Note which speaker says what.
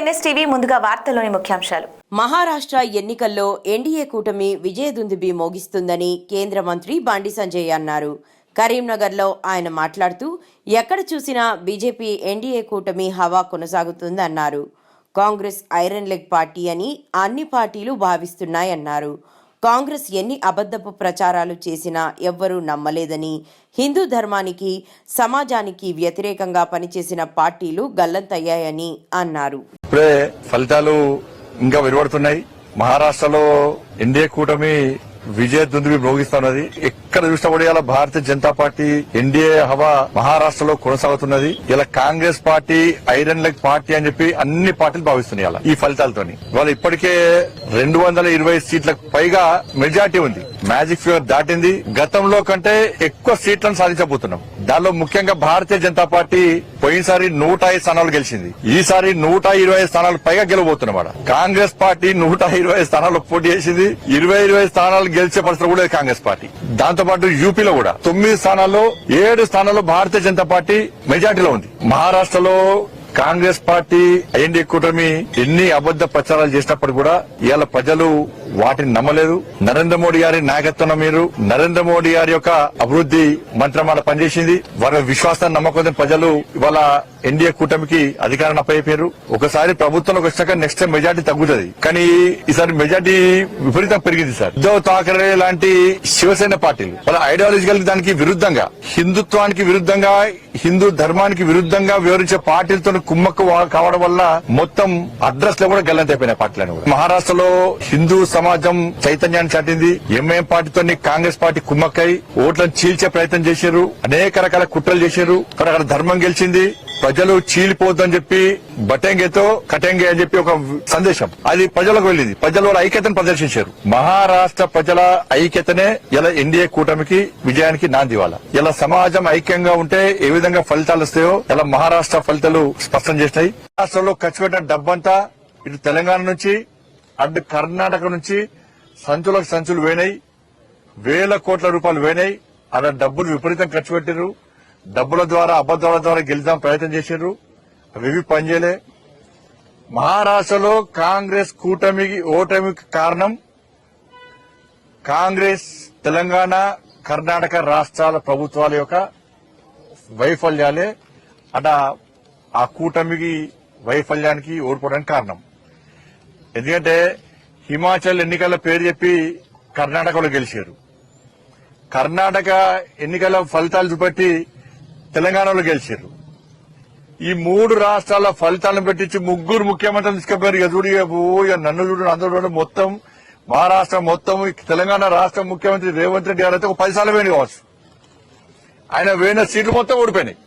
Speaker 1: NSTV ముందుగా వార్తల్లోని ముఖ్యాంశాలు.
Speaker 2: మహారాష్ట్ర ఎన్నికల్లో ఎన్డీఏ కూటమి విజయదుందుబి మోగిస్తుందని కేంద్ర మంత్రి బండి సంజయ్ అన్నారు. కరీంనగర్లో ఆయన మాట్లాడుతూ ఎక్కడ చూసినా బీజేపీ ఎన్డీఏ కూటమి హవా కొనసాగుతుందన్నారు. కాంగ్రెస్ ఐరన్ లెగ్ పార్టీ అని అన్ని పార్టీలు భావిస్తున్నాయన్నారు. కాంగ్రెస్ ఎన్ని అబద్ధపు ప్రచారాలు చేసినా ఎవ్వరూ నమ్మలేదని హిందూ ధర్మానికి సమాజానికి వ్యతిరేకంగా పనిచేసిన పార్టీలు గల్లంతయ్యాయని అన్నారు.
Speaker 3: ఇప్పుడే ఫలితాలు ఇంకా వెలువడుతున్నాయి. మహారాష్ట్రలో ఎన్డీఏ కూటమి విజయ దుందుబి భోగిస్తున్నది. ఎక్కడ చూసినప్పుడు ఇలా భారతీయ జనతా పార్టీ ఎన్డీఏ హవా మహారాష్ట్రలో కొనసాగుతున్నది. ఇలా Congress party iron leg party అని చెప్పి అన్ని పార్టీలు భావిస్తున్నాయి ఇలా ఈ ఫలితాలతోని. వాళ్ళు ఇప్పటికే రెండు వందల ఇరవై సీట్లకు పైగా మెజార్టీ ఉంది. మ్యాజిక్ ఫిగర్ దాటింది. గతంలో కంటే ఎక్కువ సీట్లను సాధించబోతున్నాం. దానిలో ముఖ్యంగా భారతీయ జనతా పార్టీ పోయినసారి నూట ఐదు స్థానాలు గెలిచింది. ఈసారి నూట ఇరవై ఐదు స్థానాలు పైగా గెలవబోతున్నాం కాంగ్రెస్ పార్టీ నూట ఇరవై ఐదు స్థానాల్లో పోటీ చేసింది. ఇరవై ఇరవై స్థానాలు గెలిచే పరిస్థితి కూడా కాంగ్రెస్ పార్టీ. దాంతో పాటు యూపీలో కూడా తొమ్మిది స్థానాల్లో ఏడు స్థానాల్లో భారతీయ జనతా పార్టీ మెజార్టీలో ఉంది. మహారాష్ట్రలో కాంగ్రెస్ పార్టీ ఎన్డీఏ కూటమి ఎన్ని అబద్ధ ప్రచారాలు చేసినప్పుడు కూడా ఇవాళ ప్రజలు వాటిని నమ్మలేదు. నరేంద్ర మోడీ గారి నాయకత్వం మీరు నరేంద్ర మోడీ గారి యొక్క అభివృద్ధి మంత్రమాల పనిచేసింది. వారి విశ్వాసాన్ని నమ్మకం ప్రజలు ఇవాళ ఎన్డీఏ కూటమికి అధికారాన్ని అప్పయిపోయారు ఒకసారి ప్రభుత్వంలోకి వచ్చాక నెక్స్ట్ టైం మెజార్టీ తగ్గుతుంది. కానీ ఈసారి మెజార్టీ విపరీతం పెరిగింది సార్. ఉద్దవ్ ఠాకరే లాంటి శివసేన పార్టీలు వాళ్ళ ఐడియాలజికల్ దానికి విరుద్ధంగా హిందుత్వానికి విరుద్ధంగా హిందూ ధర్మానికి విరుద్ధంగా వివరించే పార్టీలతో కుమ్మక్కు కావడం వల్ల మొత్తం అడ్రస్లో కూడా గల్లంతైపోయినాయి పార్టీలను మహారాష్ట్రలో హిందూ సమాజం చైతన్యాన్ని చాటింది. ఎంఐఎం పార్టీతో కాంగ్రెస్ పార్టీ కుమ్మక్కై ఓట్లను చీల్చే ప్రయత్నం చేశారు. అనేక రకాల కుట్రలు చేశారు. కానీ అక్కడ ధర్మం గెలిచింది. ప్రజలు చీలిపోద్దని చెప్పి బటంగేతో కటంగే అని చెప్పి ఒక సందేశం. అది ప్రజలకు వెళ్ళింది. ప్రజలు వాళ్ళ ఐక్యతను ప్రదర్శించారు. మహారాష్ట్ర ప్రజల ఐక్యతనే ఇలా ఎన్డీఏ కూటమికి విజయానికి నాంది ఇలా సమాజం ఐక్యంగా ఉంటే ఏ విధంగా ఫలితాలు వస్తాయో ఇలా మహారాష్ట్ర ఫలితాలు స్పష్టం చేసినాయి. రాష్ట్రంలో ఖర్చు పెట్టిన డబ్బంతా ఇటు తెలంగాణ నుంచి అటు కర్ణాటక నుంచి సంచులకు సంచులు వేనాయి వేల కోట్ల రూపాయలు వేనాయి. అలా డబ్బులు విపరీతం ఖర్చు పెట్టారు డబ్బుల ద్వారా అబద్దాల ద్వారా గెలిదాం ప్రయత్నం చేశారు అవి పనిచేయలే మహారాష్ట్రలో కాంగ్రెస్ కూటమికి ఓటమికి కారణం కాంగ్రెస్ తెలంగాణ కర్ణాటక రాష్ట్రాల ప్రభుత్వాల యొక్క వైఫల్యాలే. అట ఆ కూటమికి వైఫల్యానికి ఓడిపోవడానికి కారణం. ఎందుకంటే హిమాచల్ ఎన్నికల పేరు చెప్పి కర్ణాటకలో గెలిచారు. కర్ణాటక ఎన్నికల ఫలితాలు చూపెట్టి తెలంగాణలో గెలిచారు. ఈ మూడు రాష్ట్రాల ఫలితాలను పెట్టించి ముగ్గురు ముఖ్యమంత్రులు తీసుకుపోయారు ఇక చూడు ఇక ఓ నన్ను చూడు అందరూ చూడు మొత్తం మహారాష్ట్ర మొత్తం తెలంగాణ రాష్ట్ర ముఖ్యమంత్రి రేవంత్ రెడ్డి గారు అయితే ఒక పది సార్లు వేణి కావచ్చు. ఆయన వేయిన సీట్లు మొత్తం ఓడిపోయినాయి.